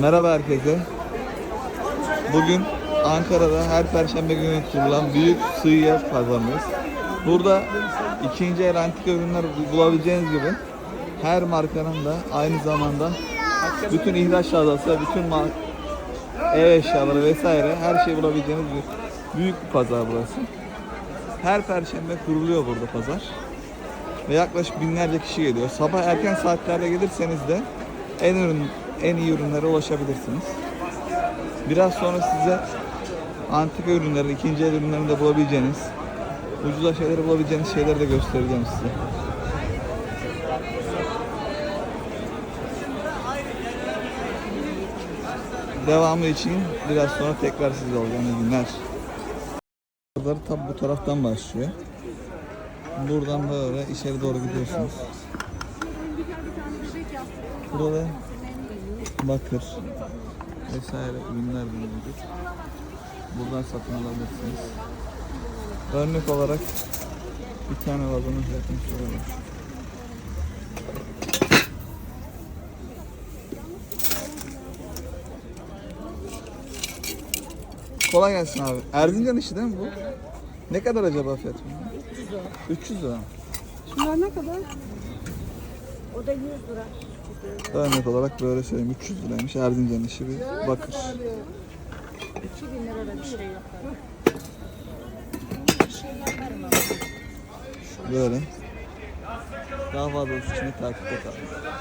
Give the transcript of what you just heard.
Merhaba herkese. Bugün Ankara'da her perşembe günü kurulan büyük sığıya pazarındayız. Burada ikinci el antika ürünler bulabileceğiniz gibi her markanın da aynı zamanda bütün ihraç adası, bütün ev eşyaları vesaire her şeyi bulabileceğiniz bir büyük bir pazar burası. Her perşembe kuruluyor burada pazar. Ve yaklaşık binlerce kişi geliyor. Sabah erken saatlerde gelirseniz de en ürün en iyi ürünlere ulaşabilirsiniz. Biraz sonra size antika ürünleri, ikinci el ürünlerinde bulabileceğiniz, ucuza şeyleri bulabileceğiniz şeyleri de göstereceğim size. Devamı için biraz sonra tekrar siz olacağım. İyi günler. Pazarı tabi bu taraftan başlıyor. Buradan böyle içeri doğru gidiyorsunuz. Burada bakır vesaire ürünler mevcut. Buradan satın alabilirsiniz. Örnek olarak bir tane vazonun fiyatını soruyorum. Kolay gelsin abi. Erzincan işi değil mi bu? Ne kadar acaba fiyatı? 300 lira. mı? Şunlar ne kadar? O da 100 lira. Örnek olarak böyle söyleyeyim 300 liraymış Erzincan işi bir bakır. 2000 lira da bir şey yaparım. Böyle. Daha fazlası için takipte kalın.